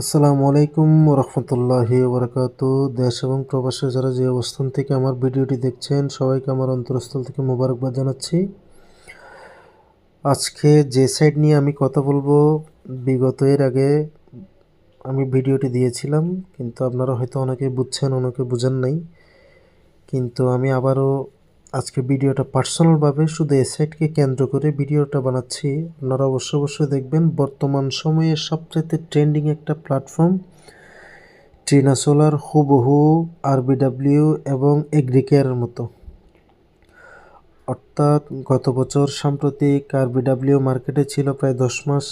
আসসালামু আলাইকুম রহমতুল্লাহি বরকাত দেশ এবং প্রবাসে যারা যে অবস্থান থেকে আমার ভিডিওটি দেখছেন, সবাইকে আমার অন্তরস্থল থেকে মোবারকবাদ জানাচ্ছি। আজকে যে সাইড নিয়ে আমি কথা বলব, বিগত এর আগে আমি ভিডিওটি দিয়েছিলাম, কিন্তু আপনারা হয়তো অনেকে বুঝছেন, অনেকে বুঝেন নাই। কিন্তু আমি আবারও আজকে ভিডিওটা পার্সোনালভাবে শুধু এ সাইটকে কেন্দ্র করে ভিডিওটা বানাচ্ছি। আপনারা অবশ্যই অবশ্যই দেখবেন, বর্তমান সময়ে সবচেয়ে ট্রেন্ডিং একটা প্ল্যাটফর্ম ট্রিনা সোলার হুবহু আরবিডাব্লিউ এবং এগ্রিকেয়ারের মতো। অর্থাৎ গত বছর সাম্প্রতিক আরবিডাব্লিউ মার্কেটে ছিল প্রায় দশ মাস।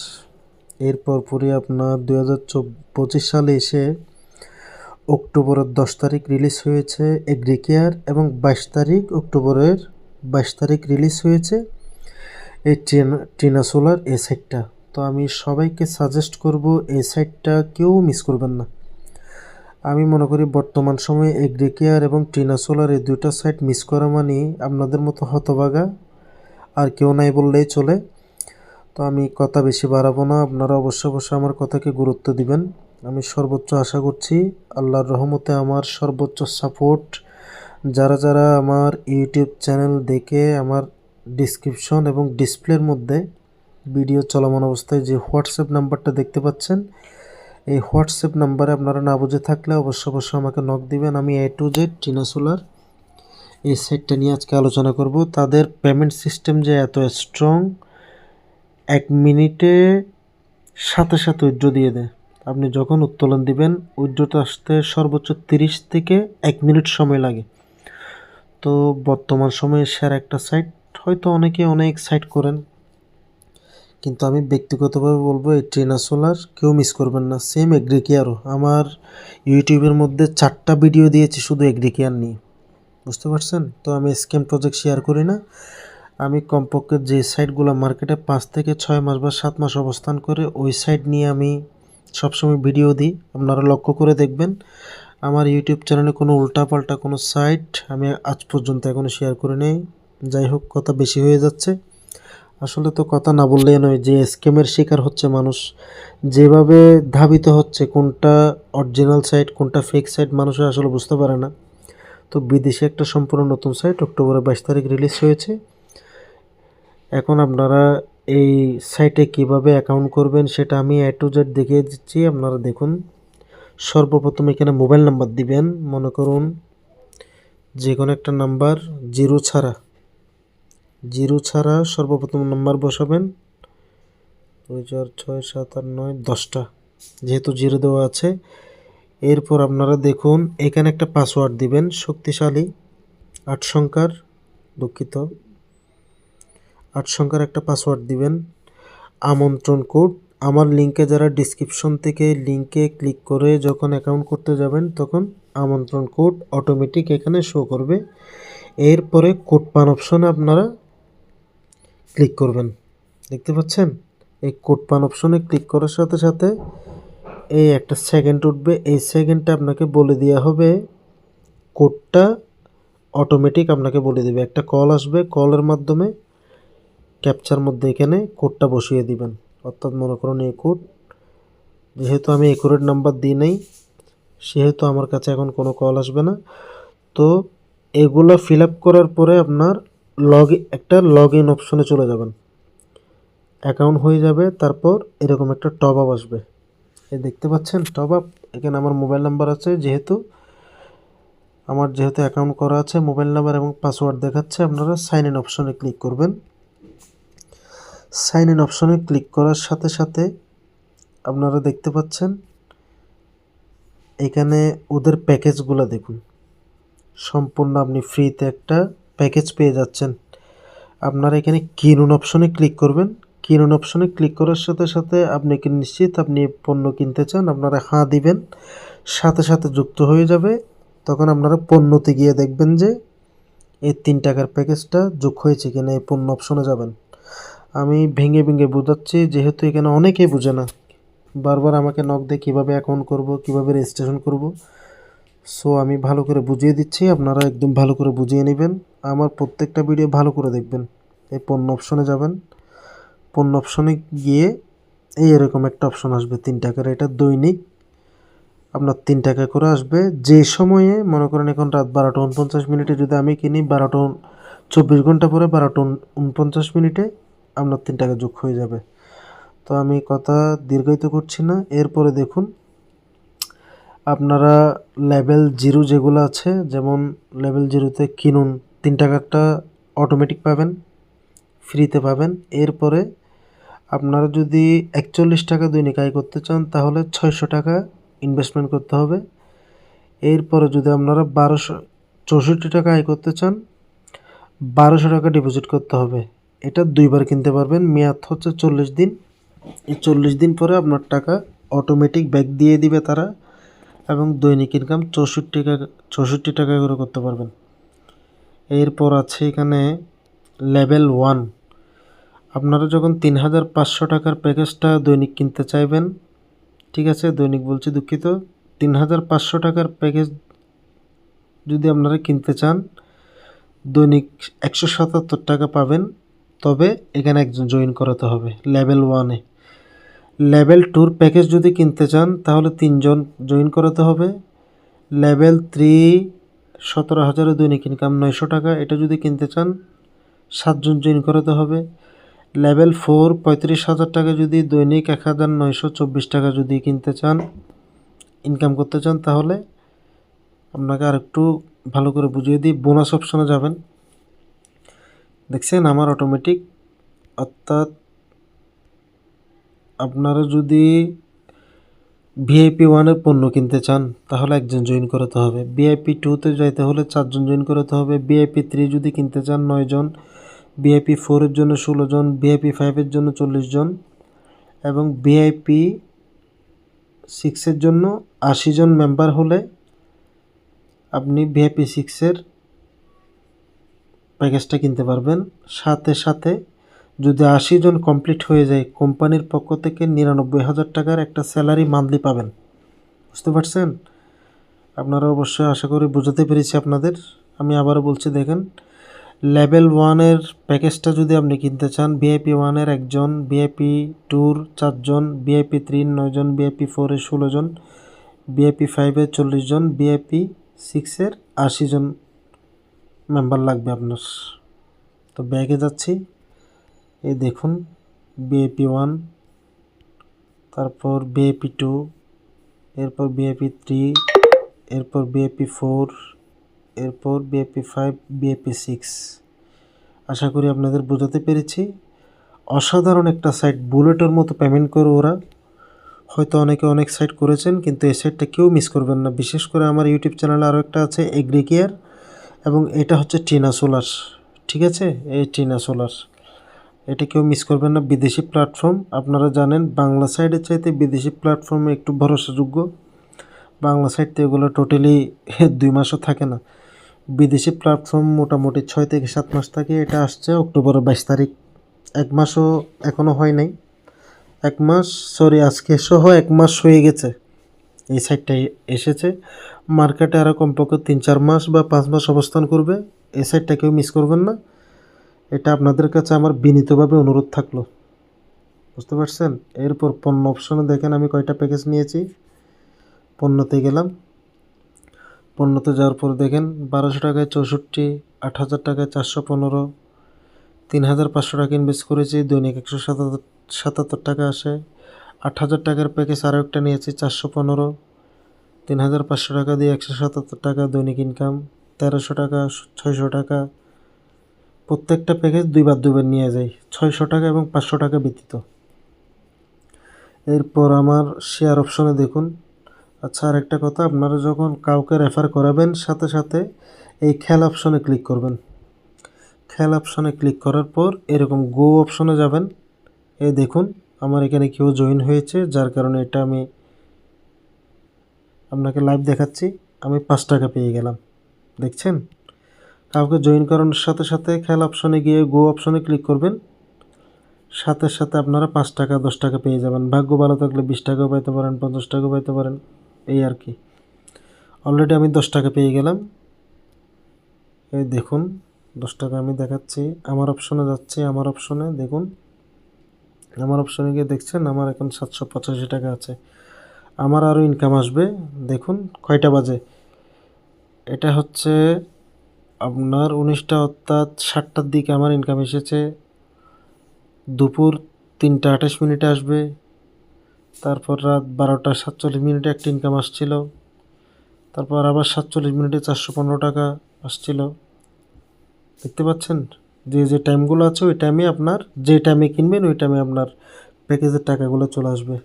এরপর পরই আপনার দু হাজার পঁচিশ সালে এসে অক্টোবরের দশ তারিখ রিলিজ হয়েছে এগ্রিকেয়ার এবং বাইশ তারিখ অক্টোবরের বাইশ তারিখ রিলিজ হয়েছে এই টিনা সোলার এই সাইটটা তো আমি সবাইকে সাজেস্ট করব এই সাইটটা কেউ মিস করবেন না। আমি মনে করি বর্তমান সময়ে এগ্রিকেয়ার এবং টিনা সোলার এই দুইটা সাইট মিস করা মানে আপনাদের মতো হতবাগা আর কেউ নাই বললেই চলে। তো আমি কথা বেশি বাড়াবো না, আপনারা অবশ্য অবশ্যই আমার কথাকে গুরুত্ব দিবেন। আমি সর্বোচ্চ আশা করছি আল্লাহর রহমতে আমার সর্বোচ্চ সাপোর্ট যারা যারা আমার ইউটিউব চ্যানেল দেখে আমার ডিসক্রিপশন এবং ডিসপ্লের মধ্যে ভিডিও চলমান অবস্থায় যে হোয়াটসঅ্যাপ নাম্বারটা দেখতে পাচ্ছেন, এই হোয়াটসঅ্যাপ নাম্বারে আপনারা না বুঝে থাকলে অবশ্য অবশ্যই আমাকে নক দিবেন। আমি A to Z Tina solar এই সাইটটা নিয়ে আজকে আলোচনা করব। তাদের পেমেন্ট সিস্টেম যে এত স্ট্রং এক মিনিটে সাথে সাথে উইড্রো দিয়ে দেয়। আপনি যখন উত্তোলন দিবেন উইড্রোটা আসতে সর্বোচ্চ তিরিশ থেকে এক মিনিট সময় লাগে। তো বর্তমান সময়ে সেরা একটা সাইট হয়তো অনেকে অনেক সাইট করেন, কিন্তু আমি ব্যক্তিগতভাবে বলব এই ট্রেনা সোলার কেউ মিস করবেন না সেম এগ্রিকেয়ারও আমার ইউটিউবের মধ্যে চারটা ভিডিও দিয়েছি শুধু এগ্রিকেয়ার নিয়ে। বুঝতে পারছেন? তো আমি স্ক্যাম প্রজেক্ট শেয়ার করি না। আমি কমপক্ষে যে সাইটগুলো মার্কেটে পাঁচ থেকে ছয় মাস বা সাত মাস অবস্থান করে, ওই সাইট নিয়ে আমি সবসময় ভিডিও দিই। আপনারা লক্ষ্য করে দেখবেন, আমার ইউটিউব চ্যানেলে কোনো উল্টাপাল্টা কোনো সাইট আমি আজ পর্যন্ত এখনও শেয়ার করে নেই। যাই হোক, কথা বেশি হয়ে যাচ্ছে। আসলে তো কথা না বললেই নয় যে স্ক্যামের শিকার হচ্ছে মানুষ। যেভাবে ধাবিত হচ্ছে, কোনটা অরিজিনাল সাইট কোনটা ফেক সাইট মানুষের আসলে বুঝতে পারে না। তো বিদেশে একটা সম্পূর্ণ নতুন সাইট অক্টোবরের বাইশ তারিখ রিলিজ হয়েছে। এখন আপনারা এই সাইটে কীভাবে অ্যাকাউন্ট করবেন সেটা আমি এ টু জেড দেখিয়ে দিচ্ছি। আপনারা দেখুন। সর্বপ্রথম এখানে মোবাইল নাম্বার দিবেন। মনে করুন যে কোনো একটা নাম্বার জিরো ছাড়া। জিরো ছাড়া সর্বপ্রথম নাম্বার বসাবেন। দুই চার ছয় সাত আট নয় দশটা, যেহেতু জিরো দেওয়া আছে। এরপর আপনারা দেখুন, এখানে একটা পাসওয়ার্ড দিবেন। শক্তিশালী, আট সংখ্যার দুঃখিত। আট সংখ্যার একটা পাসওয়ার্ড দিবেন। আমন্ত্রণ কোড। আমার লিঙ্কে যারা ডিসক্রিপশন থেকে লিঙ্কে ক্লিক করে যখন অ্যাকাউন্ট করতে যাবেন, তখন আমন্ত্রণ কোড অটোমেটিক এখানে শো করবে। এরপরে কোড পান অপশনে আপনারা ক্লিক করবেন। দেখতে পাচ্ছেন? এই কোড পান অপশনে ক্লিক করার সাথে সাথে এই একটা সেকেন্ড উঠবে। এই সেকেন্ডটা আপনাকে বলে দেওয়া হবে কোডটা অটোমেটিক আপনাকে বলে দেবে। একটা কল আসবে। কলের মাধ্যমে ক্যাপচার মধ্যে এখানে কোডটা বসিয়ে দিবেন। অর্থাৎ মনে করুন এই কোড, যেহেতু আমি কোডের নাম্বার দিই নেই, সেহেতু আমার কাছে এখন কোনো কল আসবে না। তো এগুলো ফিল করার পরে আপনার লগ একটা লগ ইন অপশনে চলে যাবেন। অ্যাকাউন্ট হয়ে যাবে, তারপর এরকম একটা টপ আপ আসবে। এই দেখতে পাচ্ছেন টপ আপ এখানে আমার মোবাইল নাম্বার আছে, যেহেতু আমার যেহেতু অ্যাকাউন্ট করা আছে মোবাইল নাম্বার এবং পাসওয়ার্ড দেখাচ্ছে, আপনারা সাইন ইন অপশনে ক্লিক করবেন। সাইন ইন অপশনে ক্লিক করার সাথে সাথে আপনারা দেখতে পাচ্ছেন, এখানে ওদের প্যাকেজগুলো দেখুন। সম্পূর্ণ আপনি ফ্রিতে একটা প্যাকেজ পেয়ে যাচ্ছেন। আপনারা এখানে কিনুন অপশনে ক্লিক করবেন। কিনুন অপশনে ক্লিক করার সাথে সাথে আপনি কি নিশ্চিত আপনি পণ্য কিনতে চান, আপনারা হাঁ দিবেন, সাথে সাথে যুক্ত হয়ে যাবে। তখন আপনারা পণ্যতে গিয়ে দেখবেন যে এই তিন টাকার প্যাকেজটা যোগ হয়েছে কিনা, এই পণ্য অপশনে যাবেন। আমি ভেঙে ভেঙে বোঝাচ্ছি, যেহেতু এখানে অনেকেই বুঝে না। বারবার আমাকে নক দিয়ে কীভাবে অ্যাকাউন্ট করব, কীভাবে রেজিস্ট্রেশন করব। সো আমি ভালো করে বুঝিয়ে দিচ্ছি, আপনারা একদম ভালো করে বুঝিয়ে নেবেন। আমার প্রত্যেকটা ভিডিও ভালো করে দেখবেন। এই পণ্য অপশনে যাবেন। পণ্য অপশনে গিয়ে এই এরকম একটা অপশন আসবে, তিন টাকার এটা দৈনিক। আপনার তিন টাকা করে আসবে। যে সময়ে, মনে করেন এখন রাত বারোটা উনপঞ্চাশ মিনিটে যদি আমি কিনি, বারোটা চব্বিশ ঘণ্টা পরে বারোটা উনপঞ্চাশ মিনিটে আপনার তিন টাকা যোগ হয়ে যাবে। তো আমি কথা দীর্ঘায়িত করছি না। এরপরে দেখুন, আপনারা লেভেল জিরো যেগুলো আছে, যেমন লেভেল জিরোতে কিনুন, তিন টাকাটা অটোমেটিক পাবেন, ফ্রিতে পাবেন। এরপরে আপনারা যদি একচল্লিশ টাকা দৈনিক আয় করতে চান, তাহলে ছয়শো টাকা ইনভেস্টমেন্ট করতে হবে। এরপরে যদি আপনারা বারোশো, চৌষট্টি টাকা আয় করতে চান, বারোশো টাকা ডিপোজিট করতে হবে। এটা দুইবার কিনতে পারবেন। মেয়াদ হচ্ছে চল্লিশ দিন। এই চল্লিশ দিন পরে আপনার টাকা অটোমেটিক ব্যাক দিয়ে দিবে তারা এবং দৈনিক ইনকাম চৌষট্টি টাকা চৌষট্টি টাকা করে করতে পারবেন। এরপর আছে এখানে লেভেল ওয়ান আপনারা যখন তিন হাজার পাঁচশো টাকার প্যাকেজটা দৈনিক কিনতে চাইবেন, ঠিক আছে, দৈনিক বলছি দুঃখিত, তিন হাজার পাঁচশো টাকার প্যাকেজ যদি আপনারা কিনতে চান, দৈনিক একশো সাতাত্তর টাকা পাবেন। তবে এখানে একজন জয়েন করাতে হবে লেভেল ওয়ানে লেভেল টুর প্যাকেজ যদি কিনতে চান, তাহলে তিনজন জয়েন করাতে হবে। লেভেল থ্রি সতেরো হাজারের দৈনিক ইনকাম নয়শো টাকা, এটা যদি কিনতে চান, সাতজন জয়েন করাতে হবে। লেভেল ফোর পঁয়ত্রিশ হাজার টাকা যদি দৈনিক, এক হাজার নয়শো চব্বিশ টাকা যদি কিনতে চান ইনকাম করতে চান, তাহলে আপনাকে আরেকটু ভালো করে বুঝিয়ে দিই। বোনাস অপশনে যাবেন। দেখছেন, আমার অটোমেটিক অর্থাৎ আপনারা যদি ভিআইপি ওয়ানের পণ্য কিনতে চান, তাহলে একজন জয়েন করাতে হবে। ভিআইপি টুতে যাইতে হলে চারজন জয়েন করাতে হবে। ভিআইপি থ্রি যদি কিনতে চান নয়জন ভিআইপি ফোরের জন্য ষোলো জন ভিআইপি ফাইভের জন্য চল্লিশ জন এবং ভিআইপি সিক্সের জন্য আশি জন মেম্বার হলে আপনি ভিআইপি সিক্সের প্যাকেজটা কিনতে পারবেন। সাথে সাথে যদি আশি জন কমপ্লিট হয়ে যায়, কোম্পানির পক্ষ থেকে নিরানব্বই হাজার টাকার একটা স্যালারি মান্থলি পাবেন। বুঝতে পারছেন? আপনারা অবশ্যই আশা করি বোঝাতে পেরেছি আপনাদের। আমি আবারও বলছি, দেখেন, লেভেল ওয়ানের প্যাকেজটা যদি আপনি কিনতে চান, ভিআইপি ওয়ানের একজন, ভিআইপি টুর চারজন, ভিআইপি থ্রির নয়জন, ভিআইপি ফোরের ষোলো জন, ভিআইপি ফাইভের চল্লিশ জন, ভিআইপি সিক্সের আশি জন মেম্বার লাগবে আপনার। তো ব্যাগে যাচ্ছি। এই দেখুন বিএপি ওয়ান তারপর বিএপি টু এরপর বিএপি থ্রি এরপর বিএপি ফোর এরপর বিএপি ফাইভ বিএপি সিক্স আশা করি আপনাদের বোঝাতে পেরেছি। অসাধারণ একটা সাইট বুলেটের মতো পেমেন্ট করে ওরা। হয়তো অনেকে অনেক সাইট করেছেন, কিন্তু এই সাইটটা কেউ মিস করবেন না। বিশেষ করে আমার ইউটিউব চ্যানেলে আরও একটা আছে এগ্রিকেয়ার এবং এটা হচ্ছে টিনা সোলার, ঠিক আছে? এই টিনা সোলার। এটা কেউ মিস করবেন না, বিদেশি প্ল্যাটফর্ম আপনারা জানেন, বাংলা সাইডের চাইতে বিদেশি প্ল্যাটফর্মে একটু ভরসাযোগ্য। বাংলা সাইড তো এগুলো টোটালি দুই মাসও থাকে না। বিদেশি প্ল্যাটফর্ম মোটামুটি ছয় থেকে সাত মাস থাকে, এটা আসছে অক্টোবরের বাইশ তারিখ। এক মাসও এখনও হয় নাই। এক মাস সরি আজকে সহ এক মাস হয়ে গেছে। এই সাইটটা এসেছে। মার্কেটে আরও কমপক্ষে তিন চার মাস বা পাঁচ মাস অবস্থান করবে। এই সাইডটা কেউ মিস করবেন না। এটা আপনাদের কাছে আমার বিনীতভাবে অনুরোধ থাকল। বুঝতে পারছেন? এরপর পণ্য অপশনে দেখেন, আমি কয়টা প্যাকেজ নিয়েছি। পণ্যতে গেলাম। পণ্যতে যাওয়ার পর দেখেন, বারোশো টাকায় চৌষট্টি আট হাজার টাকায় চারশো পনেরো, তিন হাজার পাঁচশো টাকা ইনভেস্ট করেছি। দৈনিক একশো সাতাত্তর সাতাত্তর টাকা আসে। আট হাজার টাকার প্যাকেজ আরও একটা নিয়েছি, চারশো পনেরো। তিন হাজার পাঁচশো টাকা দিয়ে একশো সাতাত্তর টাকা দৈনিক ইনকাম তেরোশো টাকা, ছয়শো টাকা। প্রত্যেকটা প্যাকেজ দুইবার দুইবার নিয়ে যাই, ছয়শো টাকা এবং পাঁচশো টাকা ব্যতীত। এরপর আমার শেয়ার অপশনে দেখুন। আচ্ছা আর একটা কথা, আপনারা যখন কাউকে রেফার করাবেন, সাথে সাথে এই খেল অপশনে ক্লিক করবেন। খেল অপশনে ক্লিক করার পর এরকম গো অপশনে যাবেন। এই দেখুন আমার এখানে কেউ জয়েন হয়েছে, যার কারণে এটা আমি আপনাকে লাইভ দেখাচ্ছি। আমি পাঁচ টাকা পেয়ে গেলাম। দেখছেন? কাউকে জয়েন করানোর সাথে সাথে খেল অপশনে গিয়ে গো অপশনে ক্লিক করবেন। সাথে সাথে আপনারা পাঁচ টাকা, দশ টাকা পেয়ে যাবেন। ভাগ্য ভালো থাকলে বিশ টাকাও পাইতে পারেন, পঞ্চাশ টাকাও পাইতে পারেন, এই আর কি। অলরেডি আমি দশ টাকা পেয়ে গেলাম। এই দেখুন, দশ টাকা আমি দেখাচ্ছি। আমার অপশনে যাচ্ছি, আমার অপশনে দেখুন। আমার অপশানে গিয়ে দেখছেন আমার এখন সাতশো পঁচাশি টাকা আছে। আমার আরও ইনকাম আসবে। দেখুন, কয়টা বাজে? এটা হচ্ছে আপনার উনিশটা অর্থাৎ সাতটার দিকে আমার ইনকাম এসেছে। দুপুর তিনটা আঠাশ মিনিটে আসবে। তারপর রাত বারোটা সাতচল্লিশ মিনিটে একটা ইনকাম আসছিল। তারপর আবার সাতচল্লিশ মিনিটে চারশো পনেরো টাকা আসছিল। দেখতে পাচ্ছেন? যে যে টাইমগুলো আছে, ওই টাইমে আপনার, যে টাইমে কিনবেন, ওই টাইমে আপনার প্যাকেজের টাকাগুলো চলে আসবে।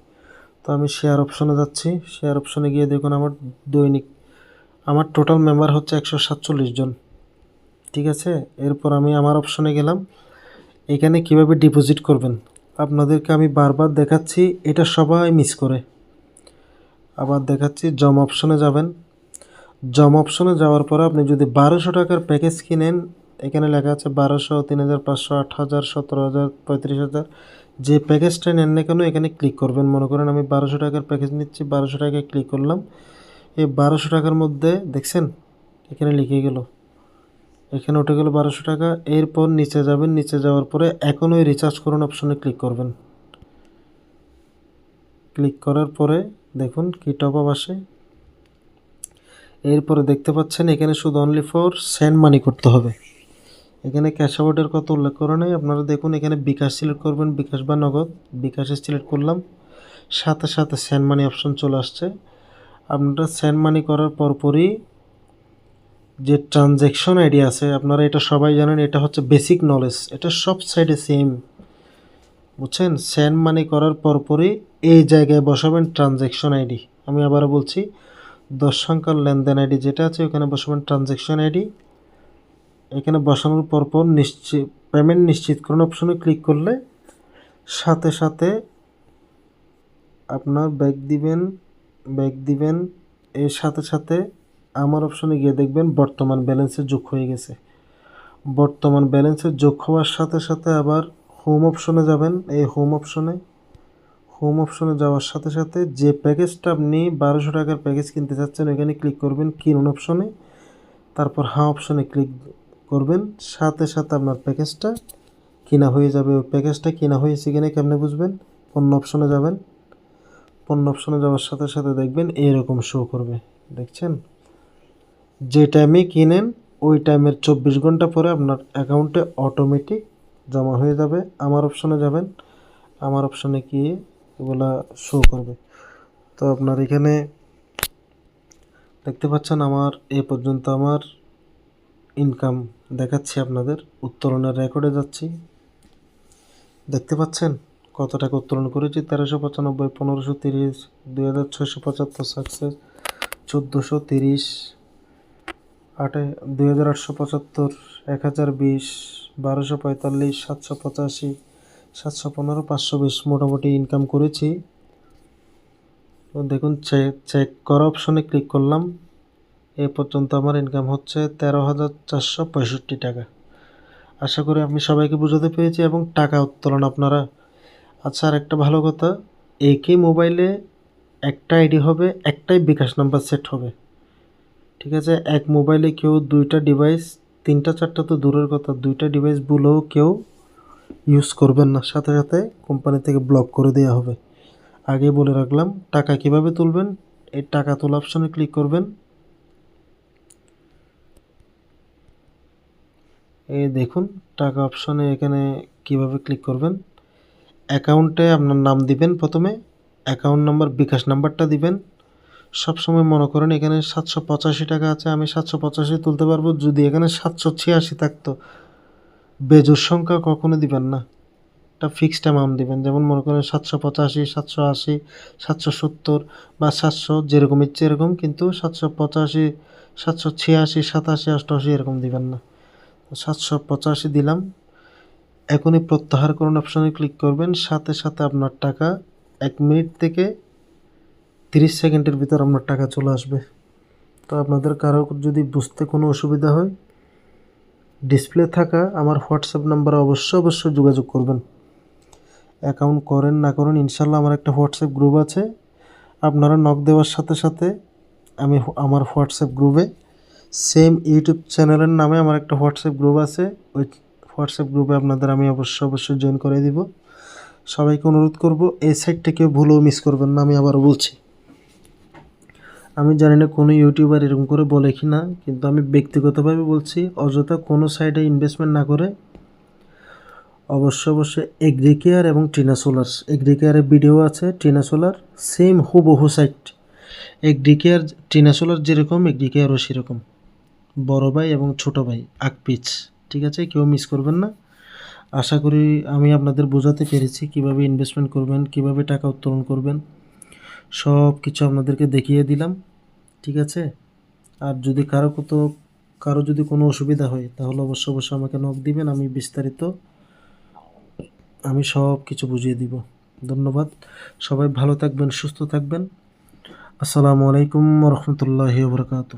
তো আমি শেয়ার অপশনে যাচ্ছি। শেয়ার অপশনে গিয়ে দেখুন আমার দৈনিক, আমার টোটাল মেম্বার হচ্ছে একশো সাতচল্লিশ জন। ঠিক আছে? এরপর আমি আমার অপশনে গেলাম। এখানে কীভাবে ডিপোজিট করবেন? আপনাদেরকে আমি বারবার দেখাচ্ছি, এটা সবাই মিস করে। আবার দেখাচ্ছি, জম অপশনে যাবেন। জম অপশনে যাওয়ার পরে আপনি যদি বারোশো টাকার প্যাকেজ কিনেন এখানে লেখা আছে বারোশো তিন হাজার পাঁচশো আট হাজার সতেরো হাজার পঁয়ত্রিশ হাজার যে প্যাকেজটা নেন না কেন, এখানে ক্লিক করবেন। মনে করেন আমি বারোশো টাকার প্যাকেজ নিচ্ছি, বারোশো টাকায় ক্লিক করলাম। এই বারোশো টাকার মধ্যে দেখছেন, এখানে লিখে গেল। এখানে উঠে গেল বারোশো টাকা। এরপর নিচে যাবেন। নিচে যাওয়ার পরে এখন ওই রিচার্জ করুন অপশনে ক্লিক করবেন। ক্লিক করার পরে দেখুন কি টপ আপ আসে। এরপরে দেখতে পাচ্ছেন এখানে শুধু অনলি ফর সেন্ড মানি করতে হবে। এখানে ক্যাশ আউটের কথা উল্লেখ করে নাই। আপনারা দেখুন, এখানে বিকাশ সিলেক্ট করবেন, বিকাশ বা নগদ। বিকাশে সিলেক্ট করলাম। সাথে সাথে সেন্ড মানি অপশন চলে আসছে। আপনারা সেন্ড মানি করার পরপরই যে ট্রানজ্যাকশন আইডি আছে, আপনারা এটা সবাই জানেন, এটা হচ্ছে বেসিক নলেজ এটা সব সাইডে সেম বুঝছেন? সেন্ড মানি করার পরপরই এই জায়গায় বসাবেন ট্রানজ্যাকশন আইডি আমি আবারও বলছি, দশ সংখ্যার লেনদেন আইডি যেটা আছে, ওখানে বসাবেন ট্রানজ্যাকশন আইডি এখানে বসানোর পরপর নিশ্চিত পেমেন্ট নিশ্চিত করুন অপশনে ক্লিক করলে সাথে সাথে আপনার ব্যাগ দিবেন ব্যাগ দিবেন, এর সাথে সাথে আমার অপশনে গিয়ে দেখবেন বর্তমান ব্যালেন্সে যোগ হয়ে গেছে। বর্তমান ব্যালেন্সে যোগ হওয়ার সাথে সাথে আবার হোম অপশনে যাবেন, এই হোম অপশনে হোম অপশনে যাওয়ার সাথে সাথে যে প্যাকেজটা আপনি বারোশো টাকার প্যাকেজ কিনতে চাচ্ছেন, ওইখানে ক্লিক করবেন কিনুন অপশনে তারপর হ্যাঁ অপশনে ক্লিক করবেন, সাথে সাথে আপনার প্যাকেজটা কিনা হয়ে যাবে। ওই প্যাকেজটা কিনা হয়েছে কিনা কেমনে বুঝবেন? পণ্য অপশনে যাবেন। পণ্য অপশনে যাওয়ার সাথে সাথে দেখবেন এরকম শো করবে। দেখছেন? যে টাইমে কিনেন, ওই টাইমের চব্বিশ ঘণ্টা পরে আপনার অ্যাকাউন্টে অটোমেটিক জমা হয়ে যাবে। আমার অপশনে যাবেন। আমার অপশনে গিয়ে এগুলা শো করবে। তো আপনার এখানে দেখতে পাচ্ছেন আমার, এ পর্যন্ত আমার ইনকাম দেখাচ্ছি আপনাদের, উত্তোলনের রেকর্ডে যাচ্ছি। দেখতে পাচ্ছেন কত টাকা উত্তোলন করেছি? তেরোশো পঁচানব্বই, পনেরোশো তিরিশ, দুই হাজার ছয়শো পঁচাত্তর সাকসেস চোদ্দোশো তিরিশ, আটে দুই হাজার আটশো পঁচাত্তর, এক হাজার বিশ, বারোশো পঁয়তাল্লিশ, সাতশো পঁচাশি, সাতশো পনেরো, পাঁচশো বিশ মোটামুটি ইনকাম করেছি। দেখুন চেক চেক করা অপশনে ক্লিক করলাম। এ পর্যন্ত আমার ইনকাম হচ্ছে তেরো হাজার চারশো পঁয়ষট্টি টাকা। আশা করি আমি সবাইকে বোঝাতে পেরেছি এবং টাকা উত্তোলন আপনারা। আচ্ছা আর একটা ভালো কথা, একই মোবাইলে একটা আইডি হবে, একটাই বিকাশ নাম্বার সেট হবে। ঠিক আছে, এক মোবাইলে কেউ দুইটা ডিভাইস তিনটা চারটা তো দূরের কথা, দুইটা ডিভাইস বলেও কেউ ইউজ করবেন না। সাথে সাথে কোম্পানি থেকে ব্লক করে দেওয়া হবে। আগে বলে রাখলাম, টাকা কীভাবে তুলবেন? এই টাকা তোলা অপশনে ক্লিক করবেন। এই দেখুন, টাকা অপশনে এখানে কীভাবে ক্লিক করবেন। অ্যাকাউন্টে আপনার নাম দিবেন প্রথমে অ্যাকাউন্ট নাম্বার বিকাশ নাম্বারটা দিবেন। সবসময় মনে করেন এখানে সাতশো পঁচাশি টাকা আছে, আমি সাতশো পঁচাশি তুলতে পারব। যদি এখানে সাতশো ছিয়াশি থাকতো, বেজোর সংখ্যা কখনো দিবেন না। একটা ফিক্সড অ্যামাউন্ট দিবেন। যেমন মনে করেন সাতশো পঁচাশি, সাতশো আশি, সাতশো সত্তর বা সাতশো যেরকম ইচ্ছে এরকম, কিন্তু সাতশো পঁচাশি, সাতশো ছিয়াশি, সাতাশি, অষ্টআশি এরকম দিবেন না। সাতশো পঁচাশি দিলাম। এখনই প্রত্যাহার করুন অপশানে ক্লিক করবেন। সাথে সাথে আপনার টাকা এক মিনিট থেকে তিরিশ সেকেন্ডের ভিতর আপনার টাকা চলে আসবে। তো আপনাদের কারও যদি বুঝতে কোনো অসুবিধা হয়, ডিসপ্লে থাকা আমার হোয়াটসঅ্যাপ নাম্বারে অবশ্যই অবশ্যই যোগাযোগ করবেন। অ্যাকাউন্ট করেন না করেন ইনশাল্লাহ আমার একটা হোয়াটসঅ্যাপ গ্রুপ আছে। আপনারা নক দেওয়ার সাথে সাথে আমি আমার হোয়াটসঅ্যাপ গ্রুপে সেম ইউটিউব চ্যানেলের নামে আমার একটা হোয়াটসঅ্যাপ গ্রুপ আছে। ওই হোয়াটসঅ্যাপ গ্রুপে আপনাদের আমি অবশ্যই অবশ্যই জয়েন করে দিব। সবাইকে অনুরোধ করব, এই সাইটটা কেউ ভুলেও মিস করবেন না, আমি আবারও বলছি। আমি জানি না কোনো ইউটিউবার এরকম করে বলে কি না কিন্তু আমি ব্যক্তিগতভাবে বলছি, অযথা কোনো সাইডে ইনভেস্টমেন্ট না করে অবশ্যই অবশ্যই এগ্রিকেয়ার এবং টিনা সোলার এগ্রিকেয়ারের ভিডিও আছে টিনা সোলার সেম হুবহু সাইট এগ্রিকেয়ার টিনা সোলার যেরকম এগ্রিকেয়ারও সেরকম। বড় ভাই এবং ছোট ভাই আকপিচ ঠিক আছে? কেউ মিস করবেন না। আশা করি আমি আপনাদের বোঝাতে পেরেছি কীভাবে ইনভেস্টমেন্ট করবেন, কীভাবে টাকা উত্তোলন করবেন। সব কিছু আপনাদেরকে দেখিয়ে দিলাম, ঠিক আছে? আর যদি কারও কত, কারও যদি কোনো অসুবিধা হয়, তাহলে অবশ্যই অবশ্যই আমাকে নক দিবেন, আমি বিস্তারিত, আমি সব কিছু বুঝিয়ে দিব। ধন্যবাদ। সবাই ভালো থাকবেন, সুস্থ থাকবেন। আসসালামু আলাইকুম রহমতুল্লাহি বরকাতু